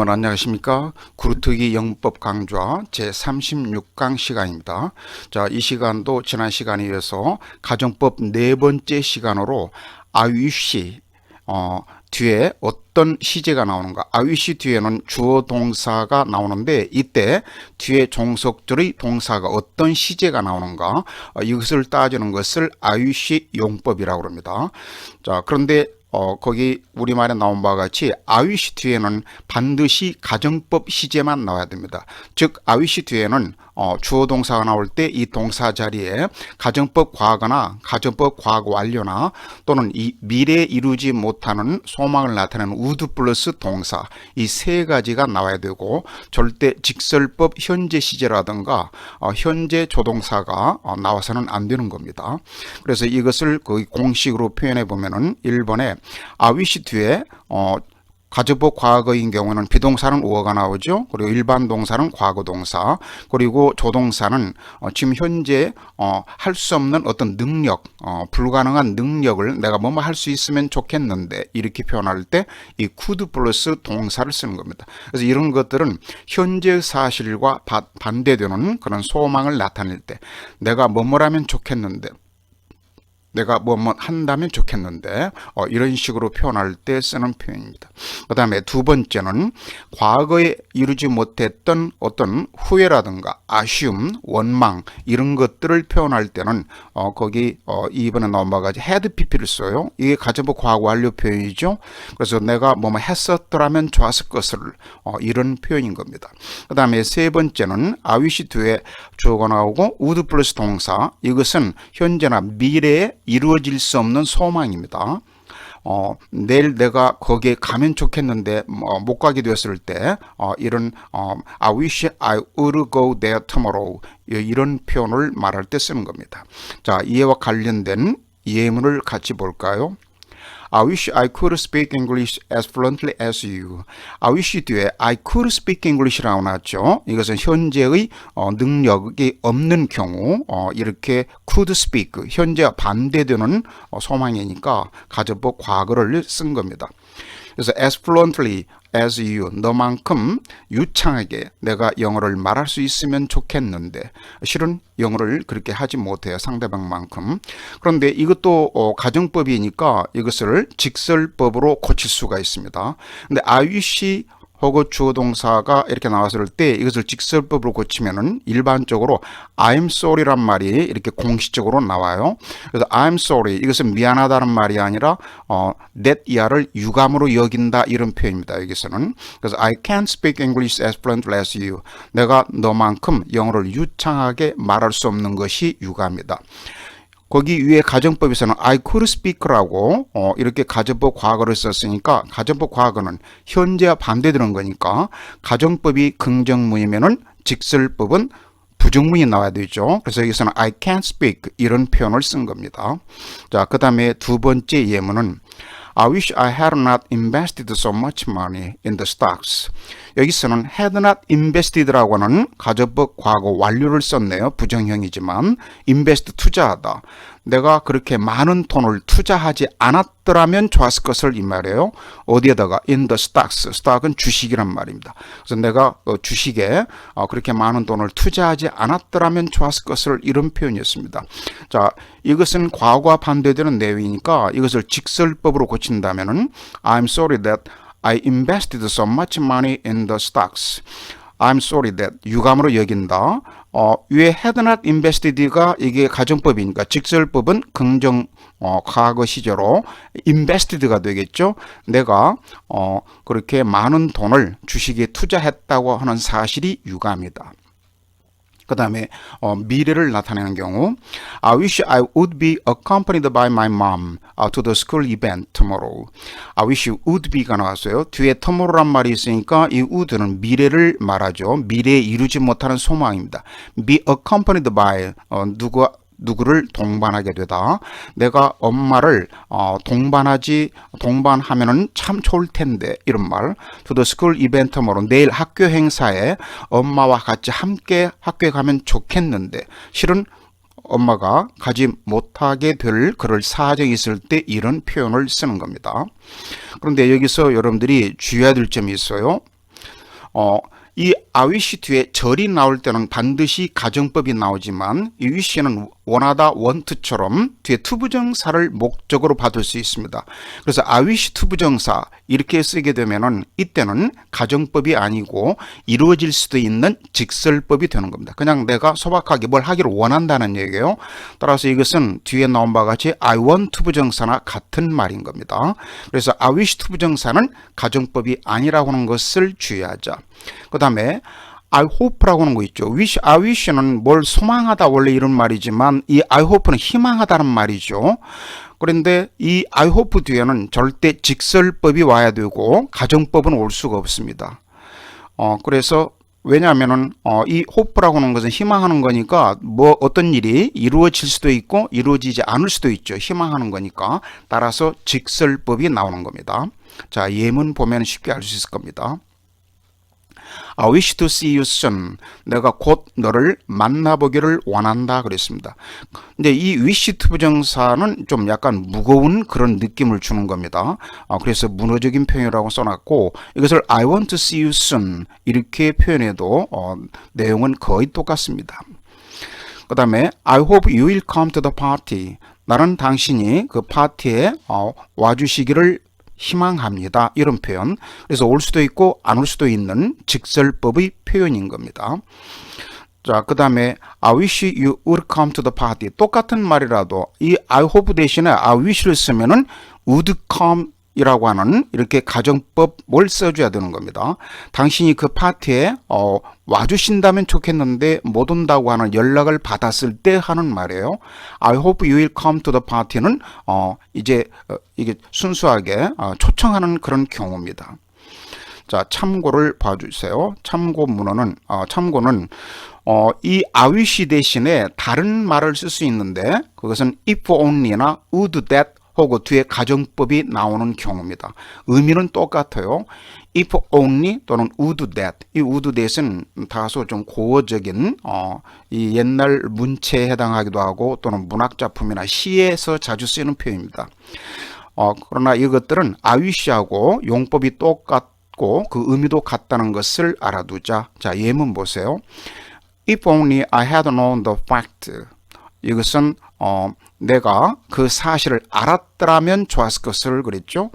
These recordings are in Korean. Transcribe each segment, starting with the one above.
여러분 안녕하십니까? 구루트기 영법 강좌 제 36강 시간입니다. 자, 이 시간도 지난 시간에 이어서 가정법 네 번째 시간으로 아위시 어, 뒤에 어떤 시제가 나오는가? 아위시 뒤에는 주어 동사가 나오는데 이때 뒤에 종속절의 동사가 어떤 시제가 나오는가? 어, 이것을 따지는 것을 아위시 용법이라고 합니다. 자, 그런데 어, 거기 우리말에 나온 바와 같이 아위시 뒤에는 반드시 가정법 시제만 나와야 됩니다. 즉, 아위시 뒤에는 어, 주어 동사가 나올 때 이 동사 자리에 가정법 과거나 가정법 과거 완료나 또는 이 미래에 이루지 못하는 소망을 나타내는 우드 플러스 동사 이 세 가지가 나와야 되고 절대 직설법 현재 시제라든가 어, 현재 조동사가 어, 나와서는 안 되는 겁니다. 그래서 이것을 거의 공식으로 표현해 보면은 1번에 아위시 뒤에 어, 가정법 과거인 경우는 비동사는 우어가 나오죠. 그리고 일반 동사는 과거 동사, 그리고 조동사는 어, 지금 현재 어, 할 수 없는 어떤 능력, 어, 불가능한 능력을 내가 뭐뭐 할 수 있으면 좋겠는데 이렇게 표현할 때 이 could 플러스 동사를 쓰는 겁니다. 그래서 이런 것들은 현재 사실과 바, 반대되는 그런 소망을 나타낼 때 내가 뭐뭐라면 좋겠는데 내가 뭐뭐 한다면 좋겠는데 어, 이런 식으로 표현할 때 쓰는 표현입니다. 그 다음에 두 번째는 과거에 이루지 못했던 어떤 후회라든가 아쉬움, 원망 이런 것들을 표현할 때는 어, 거기 어, 이번에 바가 had pp를 써요. 이게 가정부 과거 완료 표현이죠. 그래서 내가 뭐뭐 했었더라면 좋았을 것을 어, 이런 표현인 겁니다. 그 다음에 세 번째는 아위시 뒤에 주어가 나오고 우드 플러스 동사 이것은 현재나 미래에 이루어질 수 없는 소망입니다. 어, 내일 내가 거기에 가면 좋겠는데 어, 못 가게 되었을 때 어, 이런 어, I wish I would go there tomorrow 이런 표현을 말할 때 쓰는 겁니다. 자, 이해와 관련된 예문을 같이 볼까요? I wish I could speak English as fluently as you. I wish 뒤에 I could speak English라고 나왔죠. 이것은 현재의 어, 능력이 없는 경우 어, 이렇게 could speak 현재와 반대되는 어, 소망이니까 가정법 과거를 쓴 겁니다. 그래서 as fluently as you 너만큼 유창하게 내가 영어를 말할 수 있으면 좋겠는데 실은 영어를 그렇게 하지 못해요 상대방만큼. 그런데 이것도 어, 가정법이니까 이것을 직설법으로 고칠 수가 있습니다. 근데 I wish 혹은 주어 동사가 이렇게 나왔을 때 이것을 직설법으로 고치면은 일반적으로 I'm sorry란 말이 이렇게 공식적으로 나와요. 그래서 I'm sorry 이것은 미안하다는 말이 아니라 어, that 이하를 유감으로 여긴다 이런 표현입니다. 여기서는 그래서 I can't speak English as fluently as you. 내가 너만큼 영어를 유창하게 말할 수 없는 것이 유감이다. 거기 위에 가정법에서는 I could speak라고 어, 이렇게 가정법 과거를 썼으니까 가정법 과거는 현재와 반대되는 거니까 가정법이 긍정문이면은 직설법은 부정문이 나와야 되죠. 그래서 여기서는 I can't speak 이런 표현을 쓴 겁니다. 자, 그 다음에 두 번째 예문은 I wish I had not invested so much money in the stocks. 여기서는 had not invested라고 하는 가정법 과거 완료를 썼네요. 부정형이지만 invest 투자하다. 내가 그렇게 많은 돈을 투자하지 않았더라면 좋았을 것을 이 말이에요. 어디에다가 in the stocks. stock은 주식이란 말입니다. 그래서 내가 주식에 어, 그렇게 많은 돈을 투자하지 않았더라면 좋았을 것을 이런 표현이었습니다. 자, 이것은 과거와 반대되는 내용이니까 이것을 직설법으로 고친다면은 I'm sorry that I invested so much money in the stocks. I'm sorry that 유감으로 여긴다. 어, 위에 had not invested가 이게 가정법이니까 직설법은 긍정 어, 과거 시제로 invested가 되겠죠. 내가 어, 그렇게 많은 돈을 주식에 투자했다고 하는 사실이 유감이다. 그 다음에 어, 미래를 나타내는 경우 I wish I would be accompanied by my mom to the school event tomorrow. I wish would be가 나왔어요. 뒤에 tomorrow란 말이 있으니까 이 would는 미래를 말하죠. 미래에 이루지 못하는 소망입니다. be accompanied by 어, 누구 누구를 동반하게 되다. 내가 엄마를 어, 동반하지 동반하면은 참 좋을 텐데 이런 말. To the school event tomorrow. 내일 학교 행사에 엄마와 같이 함께 학교에 가면 좋겠는데 실은 엄마가 가지 못하게 될 그럴 사정이 있을 때 이런 표현을 쓰는 겁니다. 그런데 여기서 여러분들이 주의해야 될 점이 있어요. 어, 이 아위시 뒤에 절이 나올 때는 반드시 가정법이 나오지만 이 위시는 원하다 원트처럼 뒤에 투부정사를 목적으로 받을 수 있습니다. 그래서 아위시 투부정사 이렇게 쓰게 되면은 이때는 가정법이 아니고 이루어질 수도 있는 직설법이 되는 겁니다. 그냥 내가 소박하게 뭘 하기를 원한다는 얘기예요. 따라서 이것은 뒤에 나온 바와 같이 I want 투부정사나 같은 말인 겁니다. 그래서 I wish 투부정사는 가정법이 아니라고 하는 것을 주의하자. 그 다음에 I hope라고 하는 거 있죠. wish, I wish는 뭘 소망하다 원래 이런 말이지만 이 I hope는 희망하다는 말이죠. 그런데 이 I hope 뒤에는 절대 직설법이 와야 되고 가정법은 올 수가 없습니다. 어, 그래서 왜냐하면은 어, 이 호프라고 하는 것은 희망하는 거니까 뭐 어떤 일이 이루어질 수도 있고 이루어지지 않을 수도 있죠. 희망하는 거니까 따라서 직설법이 나오는 겁니다. 자 예문 보면 쉽게 알 수 있을 겁니다. I wish to see you soon. 내가 곧 너를 만나보기를 원한다 그랬습니다. 근데 이 wish to 부정사는 좀 약간 무거운 그런 느낌을 주는 겁니다. 아, 그래서 문어적인 표현이라고 써놨고 이것을 I want to see you soon 이렇게 표현해도 어, 내용은 거의 똑같습니다. 그 다음에 I hope you will come to the party. 나는 당신이 그 파티에 어, 와주시기를 희망합니다. 이런 표현. 그래서 올 수도 있고 안 올 수도 있는 직설법의 표현인 겁니다. 자, 그 다음에 I wish you would come to the party. 똑같은 말이라도 이 I hope 대신에 I wish를 쓰면은 would come 이라고 하는 이렇게 가정법을 써줘야 되는 겁니다. 당신이 그 파티에 어, 와주신다면 좋겠는데 못 온다고 하는 연락을 받았을 때 하는 말이에요. I hope you will come to the party는 어, 이제 어, 이게 순수하게 어, 초청하는 그런 경우입니다. 자, 참고를 봐주세요. 참고 문헌은 어, 참고는 어, 이 아위시 대신에 다른 말을 쓸 수 있는데 그것은 if only나 would that 혹은 뒤에 가정법이 나오는 경우입니다. 의미는 똑같아요. if only 또는 would that. 이 would that은 다소 좀 고어적인 어, 이 옛날 문체에 해당하기도 하고 또는 문학 작품이나 시에서 자주 쓰이는 표현입니다. 어, 그러나 이것들은 아위시하고 용법이 똑같고 그 의미도 같다는 것을 알아두자. 자, 예문 보세요. If only I had known the fact. 이것은 어, 내가 그 사실을 알았더라면 좋았을 것을 그랬죠.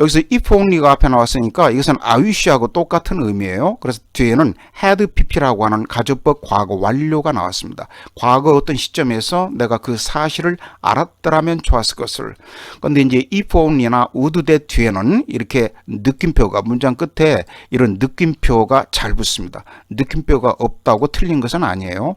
여기서 if only가 앞에 나왔으니까 이것은 wish하고 똑같은 의미예요. 그래서 뒤에는 had pp라고 하는 가정법 과거 완료가 나왔습니다. 과거 어떤 시점에서 내가 그 사실을 알았더라면 좋았을 것을. 근데 이제 if only나 would that 뒤에는 이렇게 느낌표가 문장 끝에 이런 느낌표가 잘 붙습니다. 느낌표가 없다고 틀린 것은 아니에요.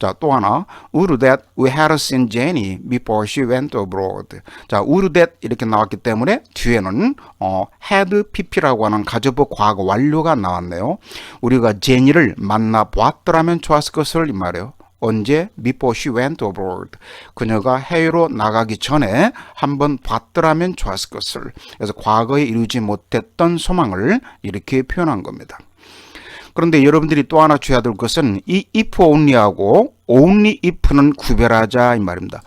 자, 또 하나. Would that we had seen Jenny before she went abroad. 자, would that 이렇게 나왔기 때문에 뒤에는 어, had pp라고 하는 가정법 과거 완료가 나왔네요. 우리가 제니를 만나 보았더라면 좋았을 것을 이 말이에요. 언제? Before she went abroad. 그녀가 해외로 나가기 전에 한번 봤더라면 좋았을 것을. 그래서 과거에 이루지 못했던 소망을 이렇게 표현한 겁니다. 그런데 여러분들이 또 하나 줘야 될 것은 이 if only하고 only if는 구별하자 이 말입니다.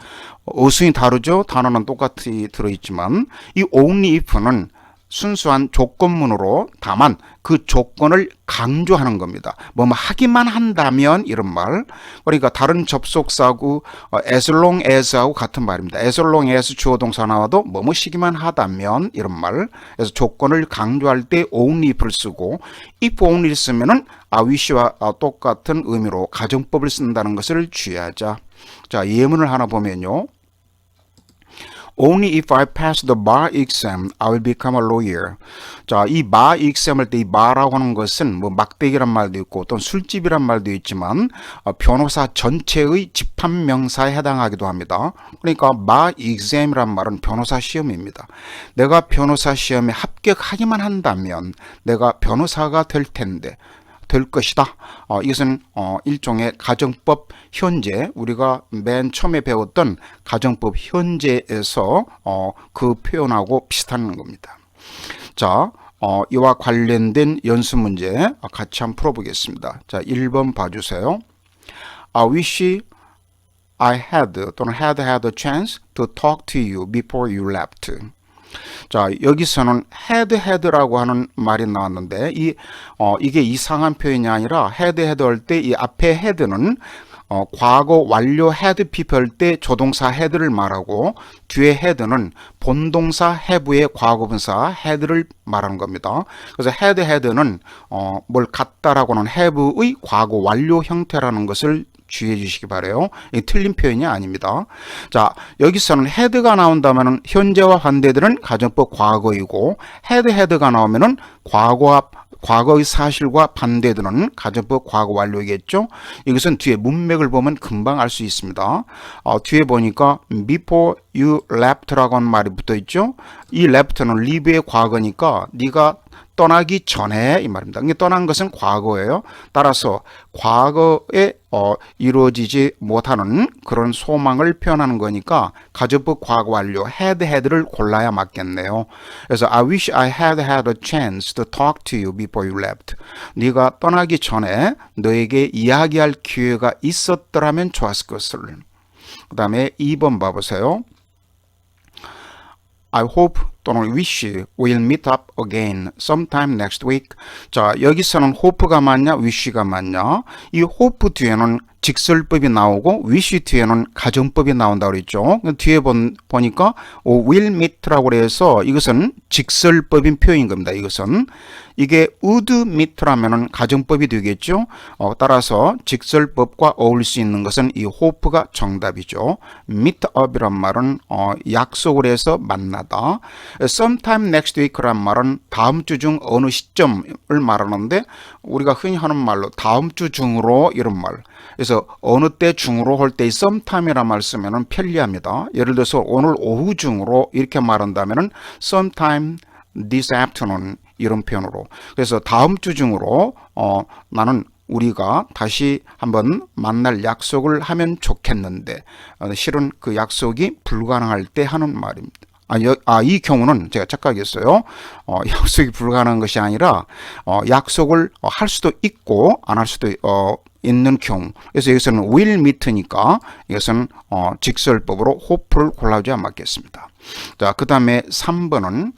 어순이 다르죠. 단어는 똑같이 들어있지만 이 only if는 순수한 조건문으로 다만 그 조건을 강조하는 겁니다. 뭐 하기만 한다면 이런 말. 그러니까 다른 접속사고 어, as long as하고 같은 말입니다. as long as 주어 동사 나와도 뭐뭐 시기만 하다면 이런 말. 그래서 조건을 강조할 때 only if를 쓰고 if only를 쓰면은 I wish와 똑같은 의미로 가정법을 쓴다는 것을 주의하자. 자, 예문을 하나 보면요. Only if I pass the bar exam, I will become a lawyer. 자, 이 bar exam 할 때 이 bar라고 하는 것은 뭐 막대기란 말도 있고 또는 술집이란 말도 있지만 어, 변호사 전체의 집합 명사에 해당하기도 합니다. 그러니까 bar exam이란 말은 변호사 시험입니다. 내가 변호사 시험에 합격하기만 한다면 내가 변호사가 될 텐데 될 것이다. 어, 이것은 어, 일종의 가정법 현재 우리가 맨 처음에 배웠던 가정법 현재에서 어, 그 표현하고 비슷한 겁니다. 자, 어, 이와 관련된 연습 문제 같이 한번 풀어보겠습니다. 자, 1번 봐주세요. I wish I had 또는 had had a chance to talk to you before you left. 자, 여기서는 헤드 헤드라고 하는 말이 나왔는데 이 어, 이게 이상한 표현이 아니라 헤드 헤드 할 때 이 앞에 헤드는 어, 과거 완료 헤드 피플 할때 조동사 헤드를 말하고 뒤에 헤드는 본동사 해부의 과거분사 헤드를 말하는 겁니다. 그래서 헤드 헤드는 어, 뭘 갖다라고는 해부의 과거 완료 형태라는 것을 주의해 주시기 바래요. 이 틀린 표현이 아닙니다. 자, 여기서는 헤드가 나온다면은 현재와 반대들은 가정법 과거이고 헤드 헤드가 나오면은 과거와 과거의 사실과 반대되는 가정법 과거 완료이겠죠. 이것은 뒤에 문맥을 보면 금방 알 수 있습니다. 어, 뒤에 보니까 before you left라고 하는 말이 붙어 있죠. 이 left는 leave의 과거니까 네가 떠나기 전에 이 말입니다. 이게 떠난 것은 과거예요. 따라서 과거에 어, 이루어지지 못하는 그런 소망을 표현하는 거니까 가정법 과거 완료 had had를 골라야 맞겠네요. 그래서 I wish I had had a chance to talk to you before you left. 네가 떠나기 전에 너에게 이야기할 기회가 있었더라면 좋았을 것을. 그 다음에 2번 봐보세요. I hope 또는 wish we'll meet up again sometime next week. 자, 여기서는 hope가 맞냐, wish가 맞냐? 이 hope 뒤에는 직설법이 나오고 wish 뒤에는 가정법이 나온다고 그랬죠. 뒤에 본, 보니까 will meet라고 그래서 이것은 직설법인 표현인 겁니다. 이것은 이게 would meet라면은 가정법이 되겠죠. 어, 따라서 직설법과 어울릴 수 있는 것은 이 hope가 정답이죠. meet up이란 말은 어, 약속을 해서 만나다. sometime next week란 말은 다음 주 중 어느 시점을 말하는데 우리가 흔히 하는 말로 다음 주 중으로 이런 말. 그래서 어느 때 중으로 할때 sometime이란 말 쓰면은 편리합니다. 예를 들어서 오늘 오후 중으로 이렇게 말한다면은 sometime this afternoon 이런 표현으로. 그래서 다음 주 중으로 어 나는 우리가 다시 한번 만날 약속을 하면 좋겠는데 어, 실은 그 약속이 불가능할 때 하는 말입니다. 아, 여, 아, 이 경우는 제가 착각했어요. 어, 약속이 불가능한 것이 아니라, 어, 약속을 어, 할 수도 있고, 안 할 수도, 어, 있는 경우. 그래서 여기서는 will meet니까 이것은, 어, 직설법으로 hope를 골라줘야 맞겠습니다. 자, 그 다음에 3번은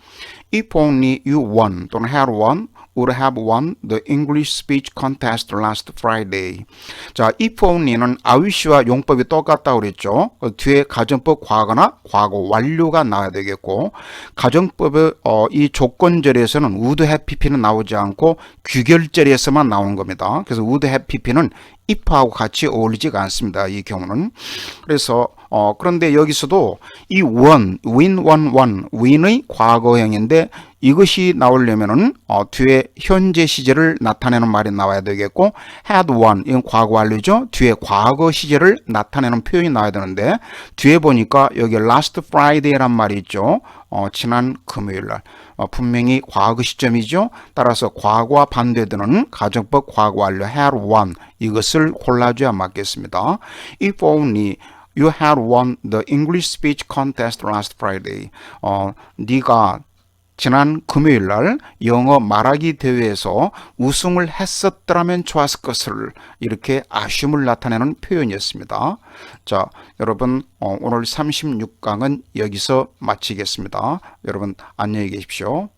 if only you won 또는 had won would have won the English speech contest last Friday. 자, if only는 I wish와 용법이 똑같다고 그랬죠. 그 뒤에 가정법 과거나 과거 완료가 나와야 되겠고, 가정법의 어, 이 조건절에서는 would have pp는 나오지 않고 규결절에서만 나오는 겁니다. 그래서 would have pp는 if하고 같이 어울리지가 않습니다. 이 경우는. 그래서 어, 그런데 여기서도 이 won, win, won, won, win의 과거형인데 이것이 나오려면은 어, 뒤에 현재 시제를 나타내는 말이 나와야 되겠고 had won 이건 과거 완료죠. 뒤에 과거 시제를 나타내는 표현이 나와야 되는데 뒤에 보니까 여기 last Friday란 말이 있죠. 어, 지난 금요일 날 어, 분명히 과거 시점이죠. 따라서 과거와 반대되는 가정법 과거 완료 had won 이것을 골라줘야 맞겠습니다. If only you had won the English speech contest last Friday. 어, 네가 지난 금요일 날 영어 말하기 대회에서 우승을 했었더라면 좋았을 것을 이렇게 아쉬움을 나타내는 표현이었습니다. 자, 여러분 어, 오늘 36강은 여기서 마치겠습니다. 여러분 안녕히 계십시오.